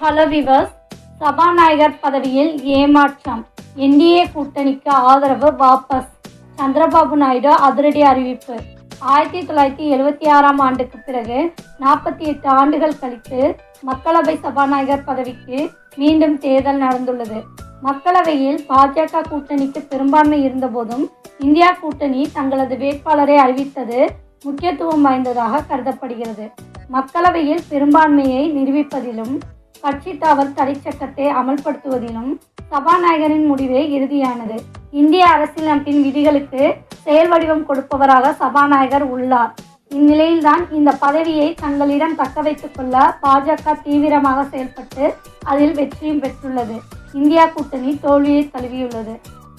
Hello viewers சபாநாயகர் பதவியில் ஏமாற்றம். என்டிஏ கூட்டணிக்கு ஆதரவு வாபஸ். சந்திரபாபு நாயுடு அதிரடி அறிவிப்பு. ஆயிரத்தி தொள்ளாயிரத்தி எழுபத்தி ஆறாம் ஆண்டுக்கு பிறகு நாற்பத்தி எட்டு ஆண்டுகள் கழித்து மக்களவை சபாநாயகர் பதவிக்கு மீண்டும் தேர்தல் நடந்துள்ளது. மக்களவையில் பாஜக கூட்டணிக்கு பெரும்பான்மை இருந்தபோதும் இந்தியா கூட்டணி தங்களது வேட்பாளரை அறிவித்தது முக்கியத்துவம் வாய்ந்ததாக கருதப்படுகிறது. மக்களவையில் பெரும்பான்மையை நிரூபிப்பதிலும் கட்சி தாவல் தடை சட்டத்தை அமல்படுத்துவதிலும் சபாநாயகரின் முடிவே இறுதியானது. இந்திய அரசியலமைப்பின் விதிகளுக்கு செயல் வடிவம் கொடுப்பவராக சபாநாயகர் உள்ளார். இந்நிலையில்தான் இந்த பதவியை தங்களிடம் தக்க வைத்துக் கொள்ள பாஜக தீவிரமாக செயல்பட்டு அதில் வெற்றியும் பெற்றுள்ளது. இந்தியா கூட்டணி தோல்வியை தழுவியுள்ளது.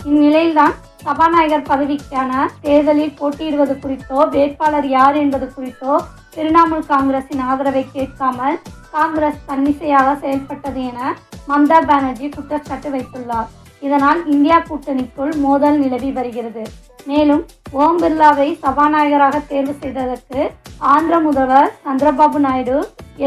இந்நிலையில்தான் சபாநாயகர் பதவிக்கான தேர்தலில் போட்டியிடுவது குறித்தோ வேட்பாளர் யார் என்பது குறித்தோ திரிணாமுல் காங்கிரசின் ஆதரவை கேட்காமல் காங்கிரஸ் தன்னிசையாக செயல்பட்டது என மம்தா பானர்ஜி குற்றச்சாட்டு வைத்துள்ளார். இதனால் இந்தியா கூட்டணிக்குள் மோதல் நிலவி வருகிறது. மேலும் ஓம் பிர்லாவை சபாநாயகராக தேர்வு செய்ததற்கு ஆந்திர முதல்வர் சந்திரபாபு நாயுடு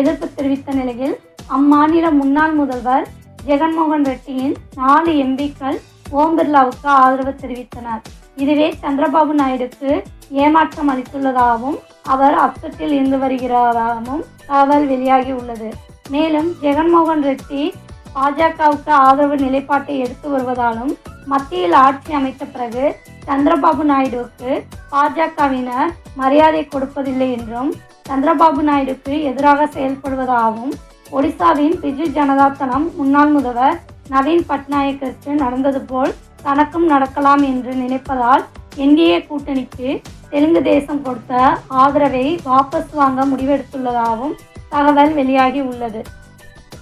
எதிர்ப்பு தெரிவித்த நிலையில் அம்மாநில முன்னாள் முதல்வர் ஜெகன்மோகன் ரெட்டியின் நாலு எம்பிக்கள் ஓம் பிர்லாவுக்கு ஆதரவு தெரிவித்தனர். இதுவே சந்திரபாபு நாயுடுக்கு ஏமாற்றம் அளித்துள்ளதாகவும் அவர் அப்செட்டில் இருந்து வருகிறதாகவும் தகவல் வெளியாகி உள்ளது. மேலும் ஜெகன்மோகன் ரெட்டி பாஜகவுக்கு ஆதரவு நிலைப்பாட்டை எடுத்து வருவதாலும் மத்தியில் ஆட்சி அமைத்த பிறகு சந்திரபாபு நாயுடுவுக்கு பாஜகவினர் மரியாதை கொடுப்பதில்லை என்றும் சந்திரபாபு நாயுடுக்கு எதிராக செயல்படுவதாகவும் ஒடிசாவின் பிஜு ஜனதா தளம் முன்னாள் முதல்வர் நவீன் பட்நாயக்கிற்கு நடந்தது போல் தனக்கும் நடக்கலாம் என்று நினைப்பதால் என்டிஏ கூட்டணிக்கு தெலுங்கு தேசம் கொடுத்த ஆதரவை வாபஸ் வாங்க முடிவெடுத்துள்ளதாகவும் தகவல் வெளியாகி உள்ளது.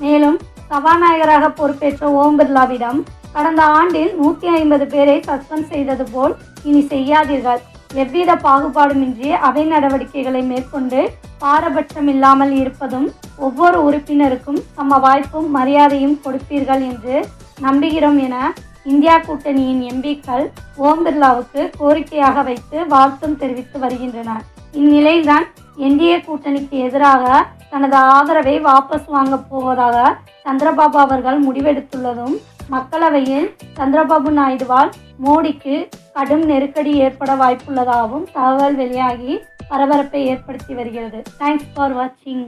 மேலும் சபாநாயகராக பொறுப்பேற்ற ஓம் பிர்லாவிடம் கடந்த ஆண்டில் நூற்றி ஐம்பது பேரை சஸ்பெண்ட் செய்தது போல் இனி செய்யாதீர்கள். எவ்வித பாகுபாடுமின்றி அவை நடவடிக்கைகளை மேற்கொண்டு பாரபட்சம் இல்லாமல் இருப்பதும் ஒவ்வொரு உறுப்பினருக்கும் சம வாய்ப்பும் மரியாதையும் கொடுப்பீர்கள் என்று நம்புகிறோம் என இந்தியா கூட்டணியின் எம்பிக்கள் ஓம் பிர்லாவுக்கு கோரிக்கையாக வைத்து வாழ்த்தும் தெரிவித்து வருகின்றனர். இந்நிலையில்தான் என்டிஏ கூட்டணிக்கு எதிராக தனது ஆதரவை வாபஸ் வாங்கப் போவதாக சந்திரபாபு அவர்கள் முடிவெடுத்துள்ளதும் மக்களவையில் சந்திரபாபு நாயுடுவால் மோடிக்கு கடும் நெருக்கடி ஏற்பட வாய்ப்புள்ளதாகவும் தகவல் வெளியாகி பரபரப்பை ஏற்படுத்தி வருகிறது. தேங்க்ஸ் ஃபார் வாட்சிங்